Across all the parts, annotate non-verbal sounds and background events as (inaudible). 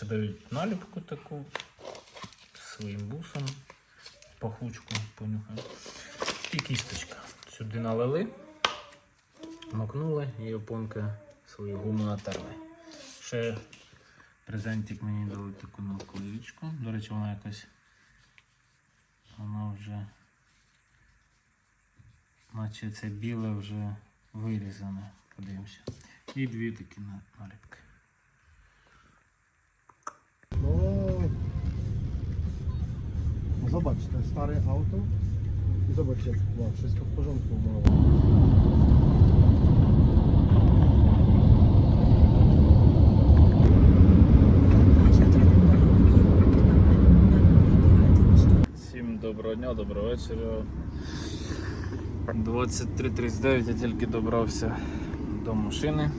ще дають наліпку таку своїм бусом. Пахучку понюхаємо. І кісточка. Сюди налили, макнули і опонки свою гуму натерли. Ще презентик мені дали таку наклеючку. До речі, вона якась. Вона вже. Наче це біле вже вирізане. Подивимося. І дві такі наліпки. Zobacz, te stare auto i zobacz jak ma wszystko w porządku. Всім доброго дня, доброго вечора. 23.39 я тільки добрався до машини.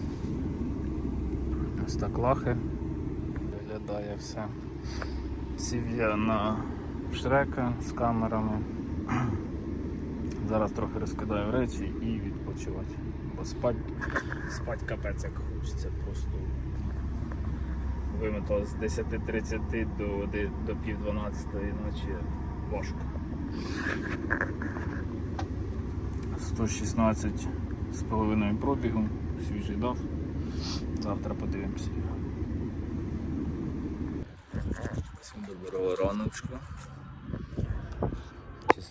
Ось так лахи. Виглядає все. Сів я на шрека з камерами. (clears throat) Зараз трохи розкидаю речі і відпочивати. Бо спать, спать капець як хочеться просто. Вимотало з 10.30 до, до пів 12 ночі важко. 116 з половиною пробігу, свіжий дав. Завтра подивимося. Всім доброго раночку.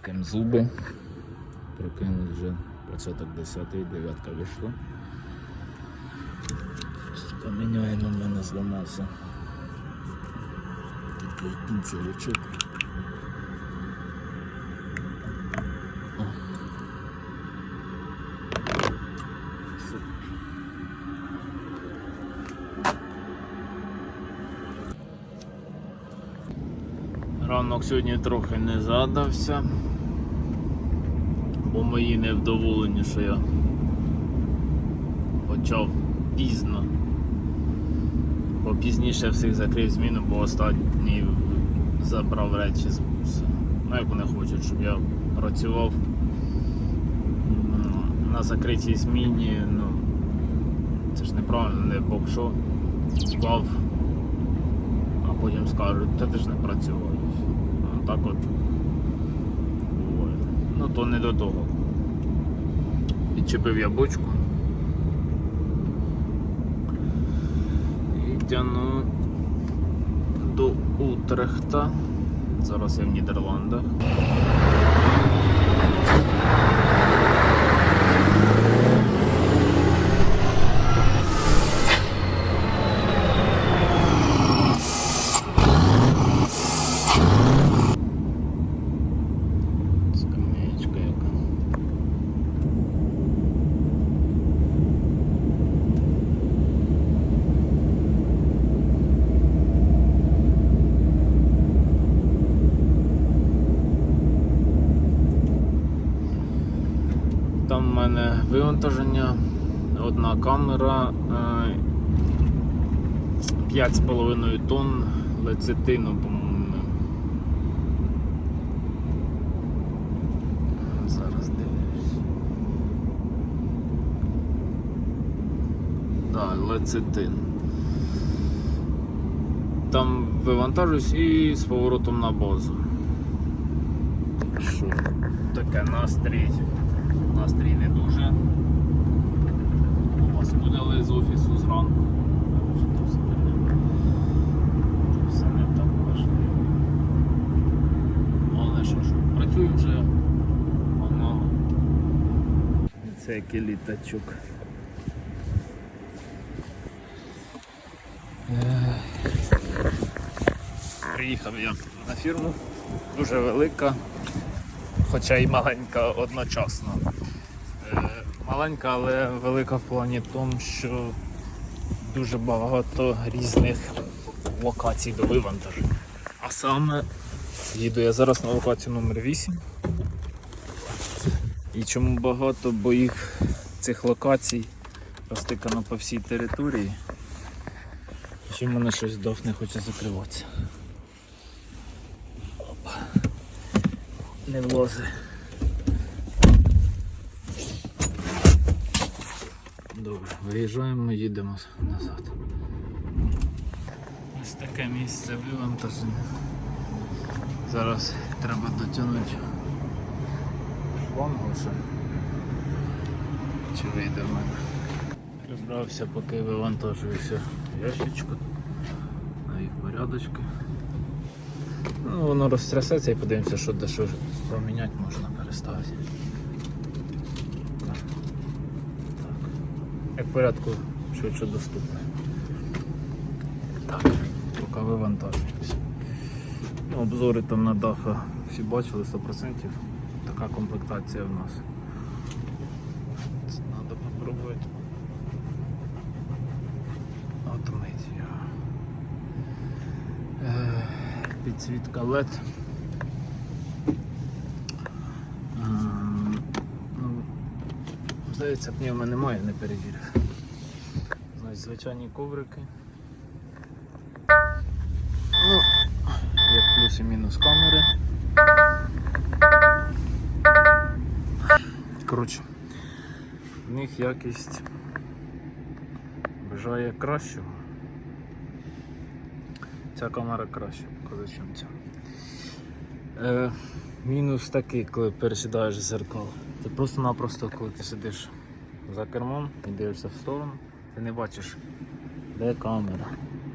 Чистим зуби. Прокинули вже початок 10 дев'ятка вийшла. Поміняємо, в мене зламався. Такий кінцевичок. Ранок сьогодні трохи не задався, бо мої невдоволені, що я почав пізно. Бо пізніше всіх закрив зміну, бо останній забрав речі з буса. Ну, як вони хочуть, щоб я працював на закритій зміні, ну це ж неправильно, не бог що вклав, а потім скажуть, та ти ж не працював. Ну, так от. Ну то не до того. Підчепив я бочку. І тяну до Утрехта. Зараз я в Нідерландах. Там в мене вивантаження, одна камера, е, 5,5 тонн лецитину, по-моєму. Зараз дивлюсь. Да, лецитин. Там вивантажуюсь і з поворотом на базу. Що таке настрій. Настрій не дуже. Вас буде з офісу зранку. Все не- Все не так важливо. Але що ж, працюю вже. Погнали. Це який літачок. Приїхав я на фірму, дуже велика, хоча й маленька одночасно. Маленька, але велика в плані тому, що дуже багато різних локацій до вивантаження. А саме їду я зараз на локацію номер 8 І чому багато, бо їх цих локацій розтикано по всій території. Чим мене щось дов не хоче закриватися. Опа. Не влози. Виїжджаємо, їдемо назад. Ось таке місце вивантаження. Зараз треба дотягнути шлангу. Чи вийде в мене? Прибрався, поки вивантажуюся ящичку. На їх порядочки. Ну, воно розтрясеться і подивимося, що де що поміняти можна переставити. Так. Як порядку швидше доступне. Так, поки вивантажуємося. Ну, обзори там на даха всі бачили 100%. Така комплектація в нас. Треба попробувати. Автоматію. Е, Підсвітка LED. Ем, Ну, здається, пневма немає, не перевірив. Значить, звичайні коврики. Ну, як плюс і мінус камери. Коротше, в них якість бажає кращого. Ця камера краще показує, ніж ця. Е, мінус такий, коли пересідаєш з зеркал. Це просто-напросто, коли ти сидиш за кермом і дивишся в сторону, ти не бачиш, де камера,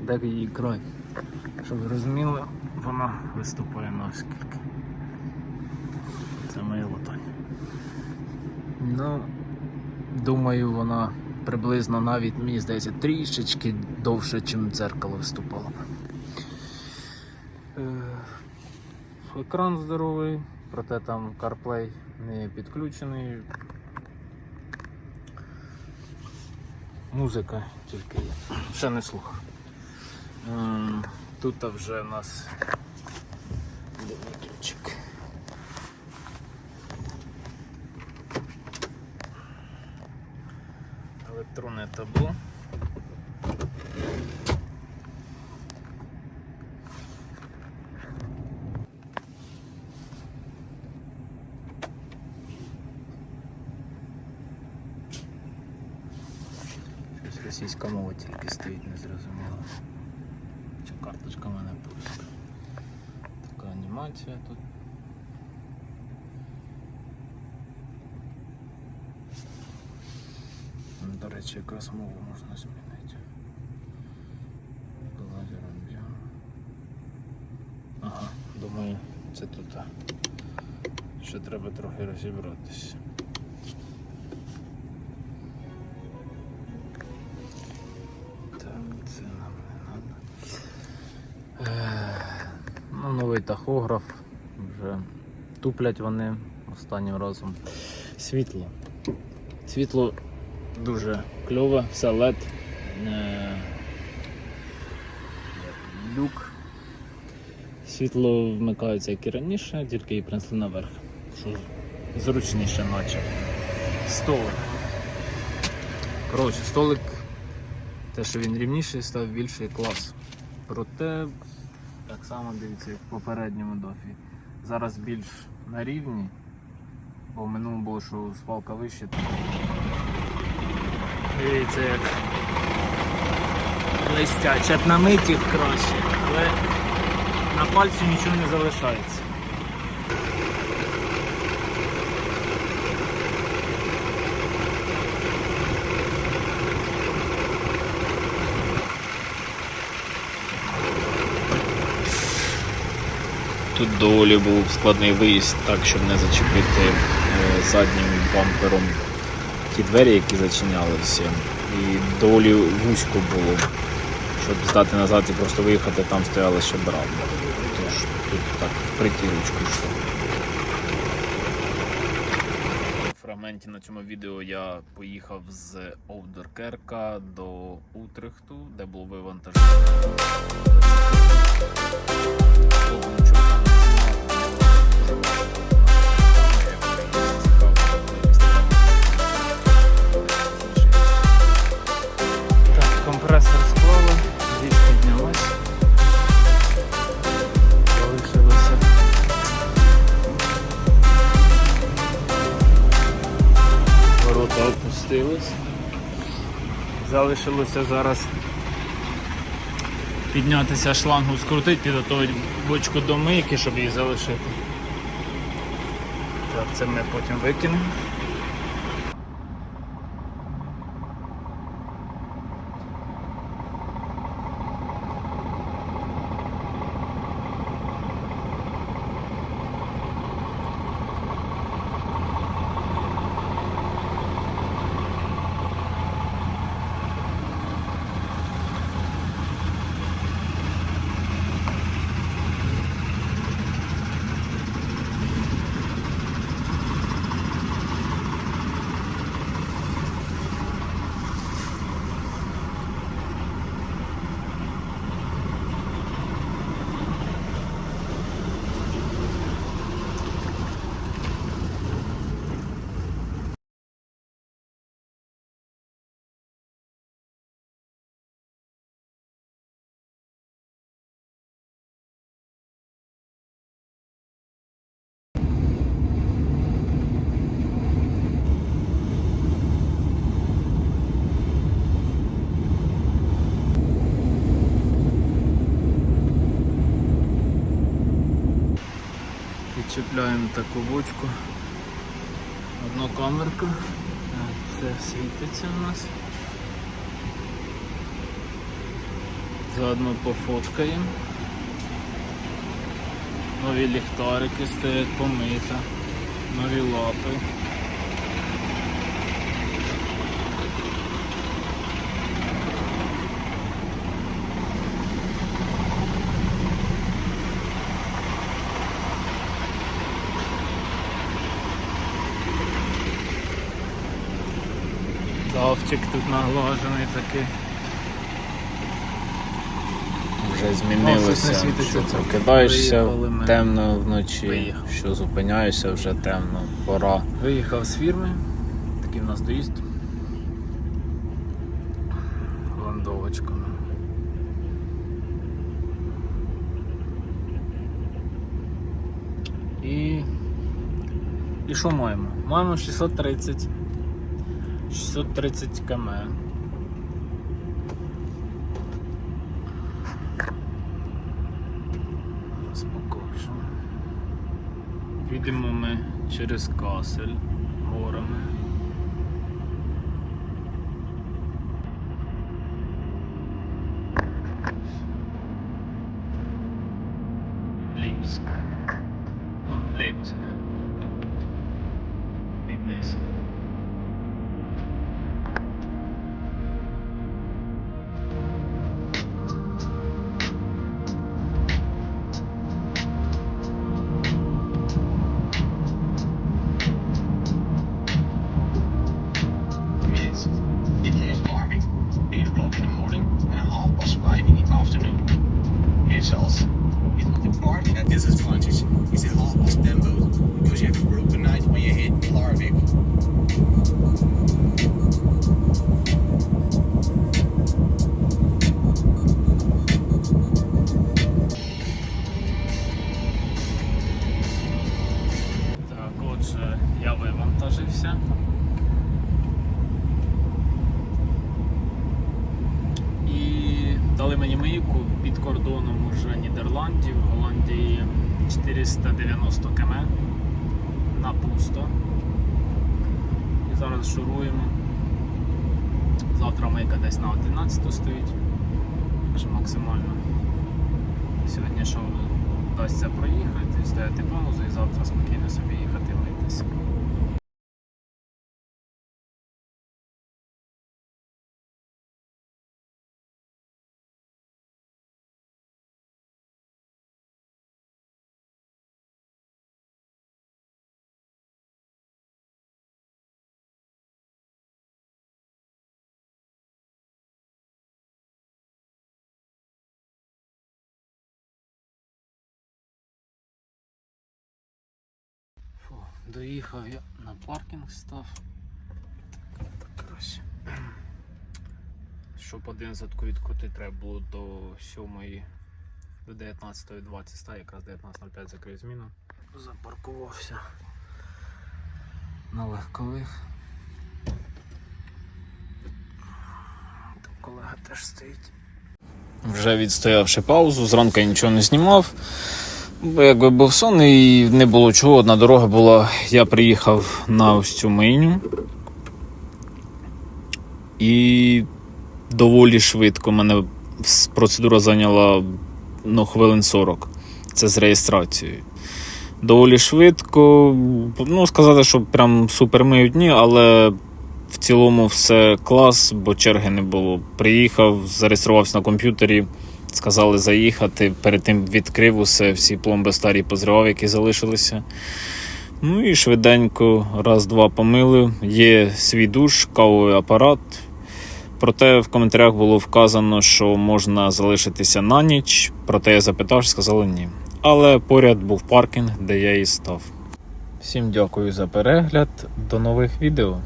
де її край. Щоб ви розуміли, вона виступає наскільки. Це моє латання. Ну, думаю, вона приблизно навіть, мені здається, трішечки довше, ніж дзеркало виступало. Е, Екран здоровий, проте там CarPlay не підключений. Музика тільки є. Ще не слухав. Ем, Тут вже у нас ключик. Електронне табло. Щось російська мова тільки стоїть, не зрозуміло. Чи карточка в мене пуста. Така анімація тут. До речі, якраз мову можна змінити. Лазером взяв. Ага, думаю, це тут. Ще треба трохи розібратися. Тахограф. Вже туплять вони останнім разом. Світло. Світло дуже кльове, все LED. Е, Люк. Світло вмикається як і раніше, тільки її принесли наверх. Що зручніше наче. Столик. Коротше, столик, те, що він рівніший, став більший клас. Проте, так само дивіться, як в попередньому дофі. Зараз більш на рівні, бо в минулому було, що спалка вище. Дивіться, як щоб на миті краще, але на пальці нічого не залишається. Тут доволі був складний виїзд, так, щоб не зачепити е, заднім бампером ті двері, які зачинялися. І доволі вузько було, щоб здати назад і просто виїхати, там стояла ще брама. Тож тут так притірочку йшло. Фрагменті на цьому відео я поїхав з Овдеркерка до Утрехту, де було вивантажено. Компресор склала, здесь піднялась, залишилося. Ворота опустились. Залишилося зараз піднятися шлангу, скрутити, підготувати бочку до мийки, щоб її залишити. Це ми потім викинемо. Підчіпляємо таку бочку. Одна камерка. Все світиться у нас. Заодно пофоткаємо. Нові ліхтарики стоять помита, нові лапи. Давчик тут наглажений такий. Вже змінилося. Що ти кидаєшся Виїхали темно вночі, Виїхав. що зупиняєшся вже темно, пора. Виїхав з фірми, такий в нас доїзд. Ландовочка. І. І що маємо? Маємо 630. 630 км. Спокійно. Підемо ми через Касель горами. yourself. The part that disadvantage is a half of tempo because you have a broken night when you hit or. Уже Нідерландів, Голландії 490 км на пусто. І зараз шуруємо. Завтра мийка десь на 11 стоїть. Так що максимально сьогодні що вдасться проїхати, стояти паузу і завтра спокійно собі їхати митися. Доїхав я на паркінг став. Так, краще. Щоб 11 відкрути, треба було до 7 до 19.20, якраз 19.05 закрив зміну. Запаркувався на легкових. Там колега теж стоїть. Вже відстоявши паузу, зранку я нічого не знімав. Якби був сон і не було чого. Одна дорога була. Я приїхав на ось цю мийню. І доволі швидко мене процедура зайняла ну, хвилин 40. Це з реєстрацією. Доволі швидко. Ну, сказати, що прям супер миють ні, але в цілому все клас, бо черги не було. Приїхав, зареєструвався на комп'ютері, сказали заїхати. Перед тим відкрив усе, всі пломби старі позривав, які залишилися. Ну і швиденько, раз-два помили. Є свій душ, кавовий апарат. Проте в коментарях було вказано, що можна залишитися на ніч. Проте я запитав, сказали ні. Але поряд був паркінг, де я і став. Всім дякую за перегляд. До нових відео.